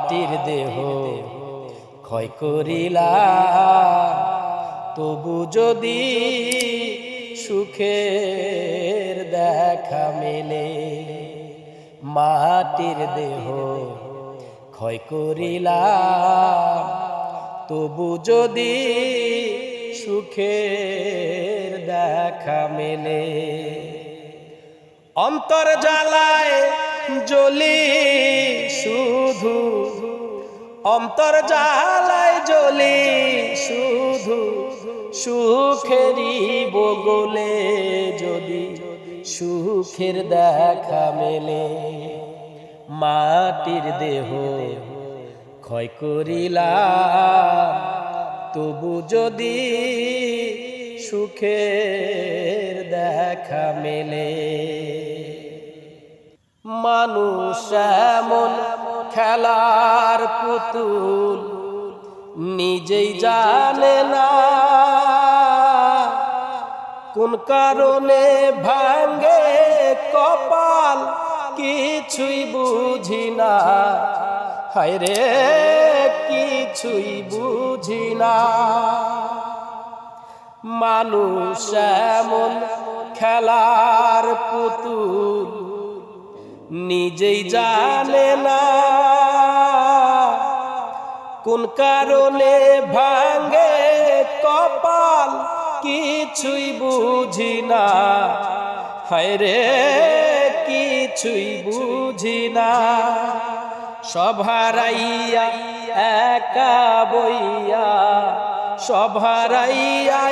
মাটির দেহ ক্ষয় করিলা। তবু যদি সুখের দেখা মেলে, মাটির দেহ ক্ষয় করিলা। তবু যদি সুখের দেখা মেলে অন্তর জ্বালায় জ্বলি অন্তর জ্বালায় জ্বলি, শুধু সুখেরই বগলে যদি সুখের দেখা মেলে। মাটির দেহ ক্ষয় করিলাম, তবু যদি সুখের দেখা মেলে। মানুষ এমন খেলার পুতুল নিজেই জানে না। কোন কারণে ভাঙ্গে কপাল কিছুই বুঝি না। হায় রে, কিছুই বুঝি না। মানুষ এমন খেলার পুতুল নিজেই জানে না কোন কারণে ভাঙ্গে কপাল কিছুই বুঝি না। হায় রে কিছুই বুঝি না। সভারাইয়া একা বইয়া। সভারাইয়া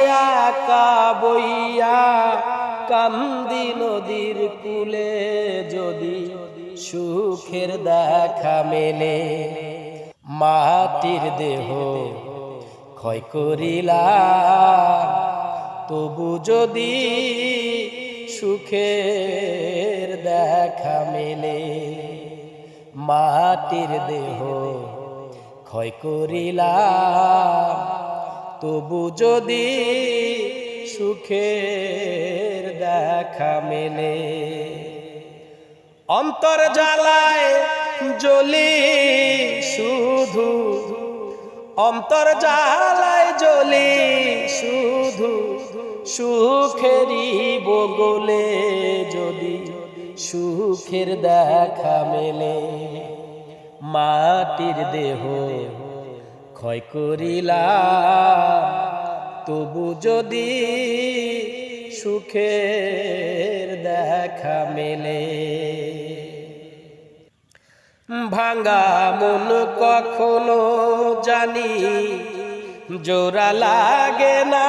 একা বইয়া। কান্দি নদীর কুলে যদি সুখের দেখা মেলে, মাটির দেহ ক্ষয় করিলা। তবু যদি সুখের দেখা মেলে, মাটির দেহ ক্ষয় করিলা। তবু যদি সুখের দেখা মেলে। অন্তর জ্বালায় জ্বলি শুধু। অন্তর জ্বালায় জ্বলি শুধু। সুখেরই বগলে যদি সুখের দেখা মেলে। মাটির দেহ ক্ষয় করিলাম। তবু যদি সুখের দেখা মেলে। ভাঙা মন কখনো জানি জোড়া লাগে না।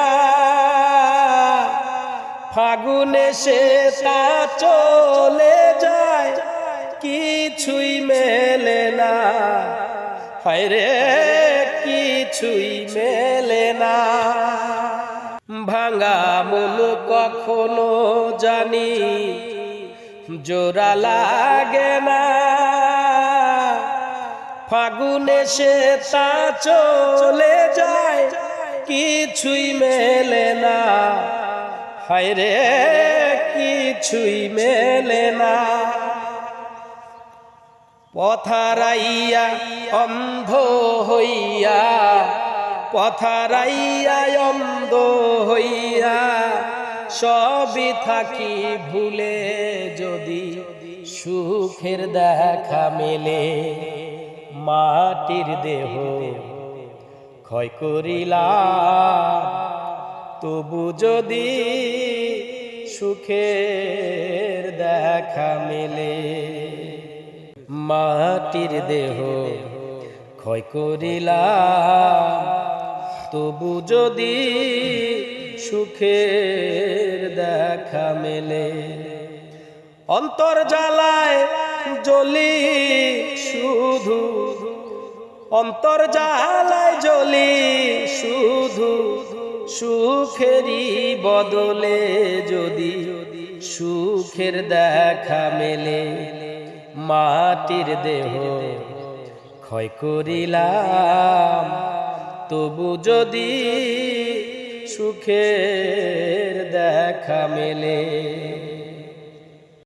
ফাগুনে সে তা চলে যায়, কিছুই মেলে না। হায় রে কখনো জানি, জোড়া লাগে না। ফাগুনে সে তা চলে যায়, কিছুই মেলে না। হায় রে, কিছুই মেলে না। পথারাইয়া অন্ধ হইয়া, পথারাইয়া অন্ধ হইয়া সবই থাকি ভুলে যদি সুখের দেখা মেলে, মাটির দেহ ক্ষয় করিলা। তবু যদি সুখের দেখা মেলে, মাটির দেহ ক্ষয় করিলাম তবু যদি সুখের দেখা মেলে। অন্তর জ্বালায় জ্বলি শুধু। অন্তর জ্বালায় জ্বলি শুধু। সুখেরই বদলে যদি সুখের দেখা মেলে। মাটির দেহ ক্ষয় করিলাম। তবু যদি সুখের দেখা মেলে।